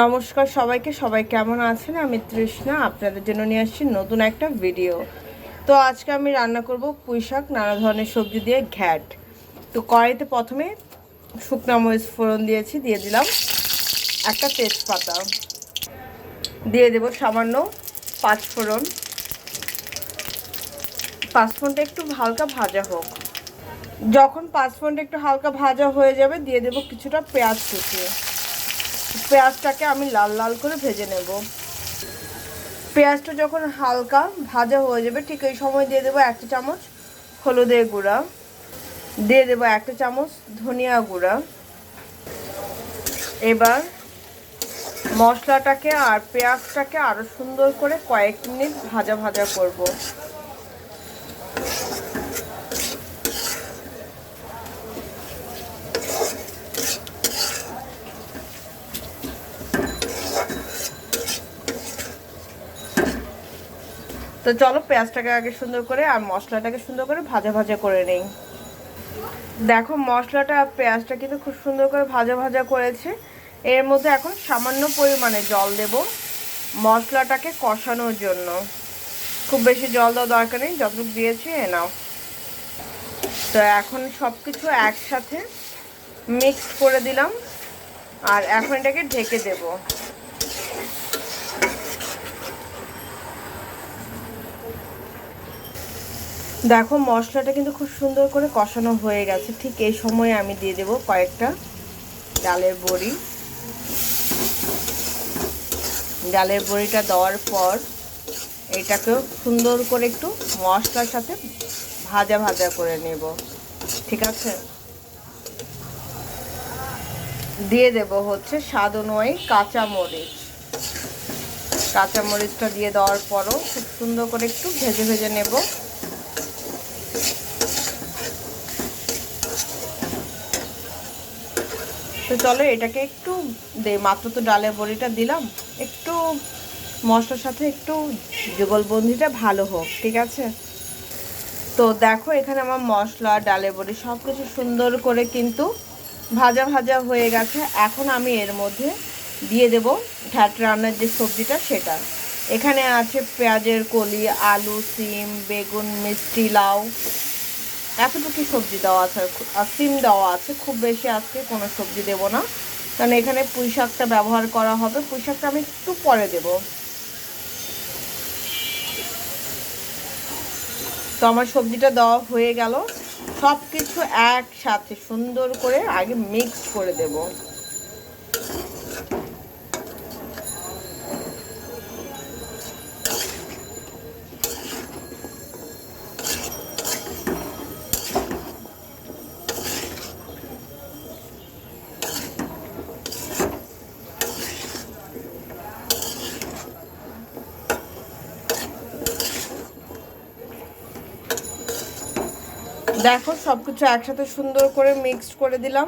নমস্কার সবাইকে, সবাই কেমন আছেন? আমি তৃষ্ণা, আপনাদের জন্য নিয়ে আসছি নতুন একটা ভিডিও তো আজকে আমি রান্না করব পুঁই শাক, নানা ধরনের সবজি দিয়ে ঘ্যাট। তো কড়াইতে প্রথমে শুকনা মরিচ ফোড়ন দিয়েছি, দিয়ে দিলাম একটা তেজপাতা। দিয়ে দেব সামান্য পাঁচ ফোড়ন। পাঁচ ফোড়নটা একটু হালকা ভাজা হোক। যখন পাঁচ ফোড়নটা একটু হালকা ভাজা হয়ে যাবে, দিয়ে দেব কিছুটা পেঁয়াজ কুচিয়ে পেঁয়াজটাকে আমি লাল লাল করে ভেজে নেব। পেঁয়াজটা যখন হালকা ভাজা হয়ে যাবে, ঠিক এই সময় দিয়ে দেবো একটা চামচ হলুদের গুঁড়া। দিয়ে দেবো একটা চামচ ধনিয়া গুঁড়া। এবার মশলাটাকে আর পেঁয়াজটাকে আরও সুন্দর করে কয়েক মিনিট ভাজা ভাজা করব। তো চলো পেঁয়াজটাকে আগে সুন্দর করে আর মশলাটাকে সুন্দর করে ভাজা ভাজা করে নেই। দেখো মশলাটা আর পেঁয়াজটা কিন্তু খুব সুন্দর করে ভাজা ভাজা করেছে। এর মধ্যে এখন সামান্য পরিমাণে জল দেব মশলাটাকে কষানোর জন্য। খুব বেশি জল দেওয়া দরকার নেই, যতটুকু দিয়েছি, এ নাও। তো এখন সব কিছু একসাথে মিক্স করে দিলাম আর এখন এটাকে ঢেকে দেবো। দেখো, মশলাটা কিন্তু খুব সুন্দর করে কষানো হয়ে গেছে। ঠিক এই সময়ে আমি দিয়ে দেব কয়েকটা ডালের বড়ি। ডালের বড়িটা দেওয়ার পর এটাকেও সুন্দর করে একটু মশলার সাথে ভাজা ভাজা করে নেব। ঠিক আছে? দিয়ে দেব হচ্ছে স্বাদ অনুযায়ী কাঁচা মরিচ কাঁচা মরিচটা দিয়ে দেওয়ার পরও খুব সুন্দর করে একটু ভেজে ভেজে নেব। তো চলো এটাকে একটু দে, মাত্র তো ডালের বড়িটা দিলাম। একটু মশলার সাথে একটু যুগলবন্দিটা ভালো হোক, ঠিক আছে? তো দেখো এখানে আমার মশলা, ডালের বড়ি সব কিছু সুন্দর করে কিন্তু ভাজা ভাজা হয়ে গেছে। এখন আমি এর মধ্যে দিয়ে দেব ঘ্যাট রান্নার যে সবজিটা সেটা। এখানে আছে পেঁয়াজের কলি, আলু, সিম, বেগুন, মিষ্টি, লাউ। এতটুকু সবজি দেওয়া আছে, আর সিম দেওয়া আছে। খুব বেশি আজকে কোনো সবজি দেব না। কারণ এখানে পুঁই শাকটা ব্যবহার করা হবে। পুঁই শাকটা আমি একটু পরে দেব। তো আমার সবজিটা দেওয়া হয়ে গেল। সব কিছু একসাথে সুন্দর করে আগে মিক্স করে দেবো। দেখো সব কিছু একসাথে সুন্দর করে মিক্সড করে দিলাম।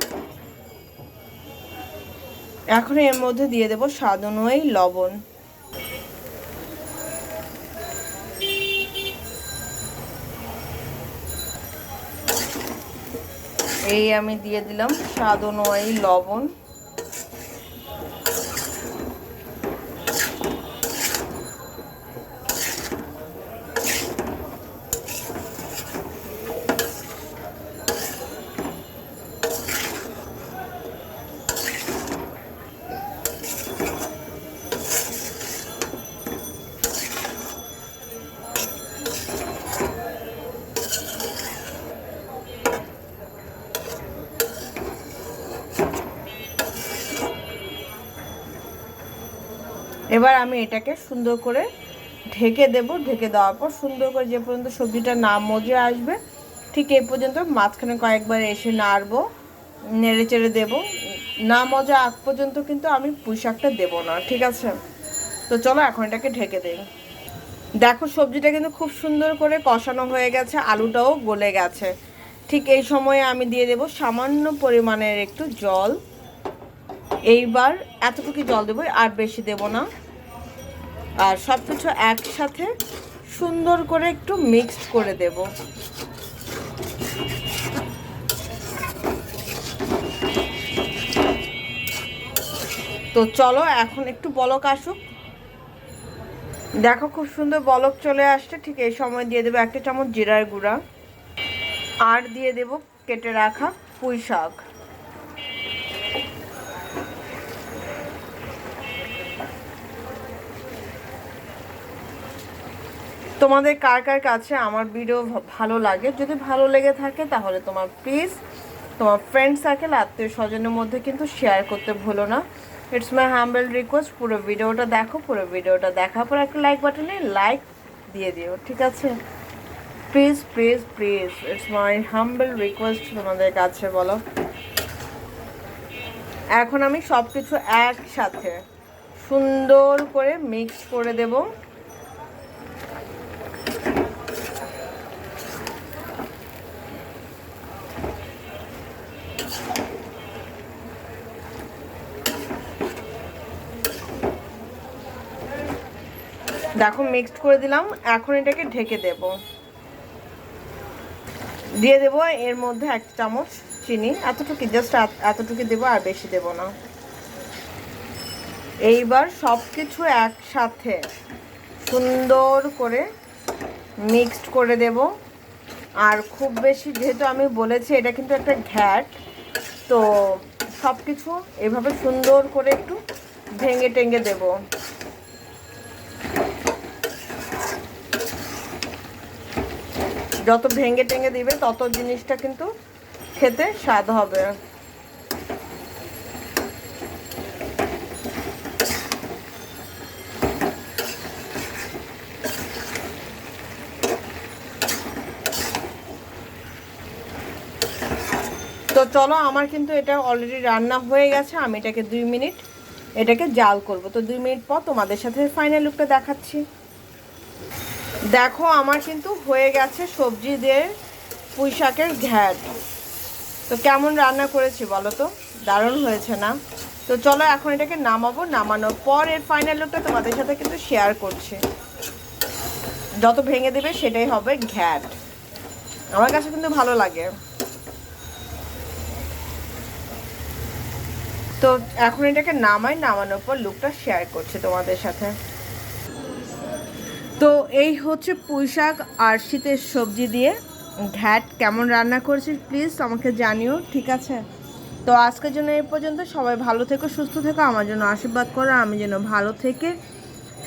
এখন এর মধ্যে দিয়ে দেব স্বাদ অনুযায়ী লবণ। এই আমি দিয়ে দিলাম স্বাদ অনুযায়ী লবণ। এবার আমি এটাকে সুন্দর করে ঢেকে দেব, ঢেকে দেওয়ার পর সুন্দর করে যে পর্যন্ত সবজিটা না মজে আসবে, ঠিক এই পর্যন্ত মাঝখানে কয়েকবার এসে নাড়বো নেড়ে চেড়ে দেবো। না মজা আগ পর্যন্ত কিন্তু আমি পুঁশাকটা দেবো না, ঠিক আছে? তো চলো এখন এটাকে ঢেকে দেই। দেখো সবজিটা কিন্তু খুব সুন্দর করে কষানো হয়ে গেছে, আলুটাও গলে গেছে। ঠিক এই সময়ে আমি দিয়ে দেব সামান্য পরিমাণের একটু জল। এইবার এতটুকু জল দেবো আর বেশি দেব না। আর সব কিছু একসাথে সুন্দর করে একটু মিক্সড করে দেব। তো চলো এখন একটু বলক আসুক। দেখো খুব সুন্দর বলক চলে আসছে, ঠিক এই সময় দিয়ে দেবো একটা চামচ জিরার গুঁড়া। আর দিয়ে দেব কেটে রাখা পুঁই শাক। তোমাদের কার কার কাছে আমার ভিডিও ভালো লাগে? যদি ভালো লেগে থাকে, তাহলে তোমার প্লিজ তোমার ফ্রেন্ড সার্কেল আত্মীয় স্বজনের মধ্যে কিন্তু শেয়ার করতে ভুলো না। ইটস মাই হাম্বেল রিকোয়েস্ট পুরো ভিডিওটা দেখো, পুরো ভিডিওটা দেখার পর একটা লাইক বাটনে লাইক দিয়ে দিও, ঠিক আছে? Please please please it's my humble request তোমাদের কাছে, বলো। এখন আমি সব কিছু একসাথে সুন্দর করে মিক্স করে দেবো। দেখো মিক্সড করে দিলাম। এখন এটাকে ঢেকে দেব। দিয়ে দেবো এর মধ্যে এক চামচ চিনি। এতটুকু জাস্ট এতটুকু দেবো আর বেশি দেবো না। এইবার সব কিছু একসাথে সুন্দর করে মিক্সড করে দেব। আর খুব বেশি, যেহেতু আমি বলেছি, এটা কিন্তু একটা ঘ্যাট, তো সব কিছু এভাবে সুন্দর করে একটু ভেঙে টেঙ্গে দেবো। যত ভেঙে টেঙে দিবে, তত জিনিসটা কিন্তু খেতে স্বাদ হবে। তো চলো, আমার কিন্তু এটা অলরেডি রান্না হয়ে গেছে, আমি এটাকে দুই মিনিট এটাকে জাল করব। তো দুই মিনিট পর তোমাদের সাথে ফাইনাল লুকটা দেখাচ্ছি। দেখো, আমার কিন্তু হয়ে গেছে সবজি দিয়ে পুঁই শাকের ঘ্যাট। তো কেমন রান্না করেছি বলো তো? দারুণ হয়েছে না? তো চলো এখন এটাকে নামাবো, নামানোর পর এর ফাইনাল লুকটা তোমাদের সাথে কিন্তু শেয়ার করছি। যত ভেঙে দেবে সেটাই হবে ঘ্যাট। আমার কাছে কিন্তু ভালো লাগে। তো এখন এটাকে নামাই, নামানোর পর লুকটা শেয়ার করছি তোমাদের সাথে। তো এই হচ্ছে পুঁই শাক আর শীতের সবজি দিয়ে। ঘ্যাট, কেমন রান্না করেছিস প্লিজ আমাকে জানিও, ঠিক আছে? তো আজকের জন্য এই পর্যন্ত। সবাই ভালো থেকো, সুস্থ থেকো, আমার জন্য আশীর্বাদ করো, আমি যেন ভালো থেকে,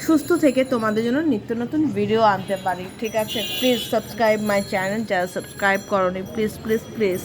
সুস্থ থেকে তোমাদের জন্য নিত্য নতুন ভিডিও আনতে পারি, ঠিক আছে? প্লিজ সাবস্ক্রাইব মাই চ্যানেল যারা সাবস্ক্রাইব করনি প্লিজ প্লিজ প্লিজ